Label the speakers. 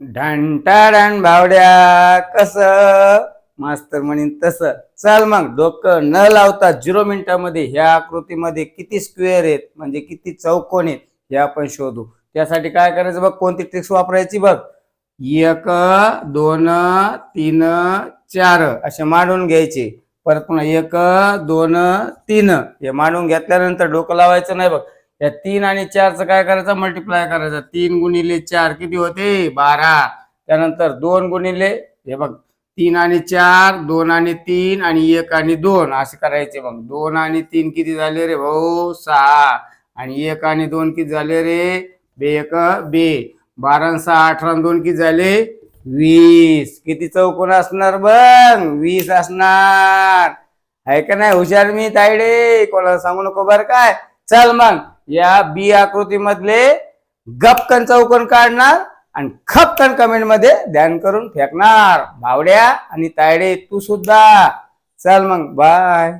Speaker 1: ढंटाडण भावड्या कस? मास्तर म्हणीन तस. चल मग डोकं न लावता झिरो मिनिटामध्ये ह्या आकृतीमध्ये किती स्क्वेअर आहेत म्हणजे किती चौकोन आहेत हे आपण शोधू. त्यासाठी काय करायचं बघ कोणती ट्रिक्स वापरायची बघ. एक दोन तीन चार असे मांडून घ्यायचे. परत पुन्हा एक दोन तीन. हे मांडून घेतल्यानंतर डोकं लावायचं नाही बघ. या तीन आणि चारचं काय करायचं? मल्टिप्लाय करायचं. तीन गुणिले चार किती होते? बारा. त्यानंतर दोन गुणिले हे बघ तीन आणि चार दोन आणि तीन आणि एक आणि दोन. असे करायचे मग दोन आणि तीन किती झाले रे भाऊ? सहा. आणि एक आणि दोन किती झाले रे? बे एक बे. बारा सहा अठरा दोन किती झाले? वीस. किती चौकोन असणार बघ? वीस असणार. आहे का नाही? हुशार मी तायडे कोणाला सांगू नको बरं काय? चल मग. या बी आकृतीमधले गपकन चौकन काढणार आणि खपकन कमेंटमध्ये ध्यान करून फेकणार. भावड्या आणि तायडे तू सुद्धा. चल मग बाय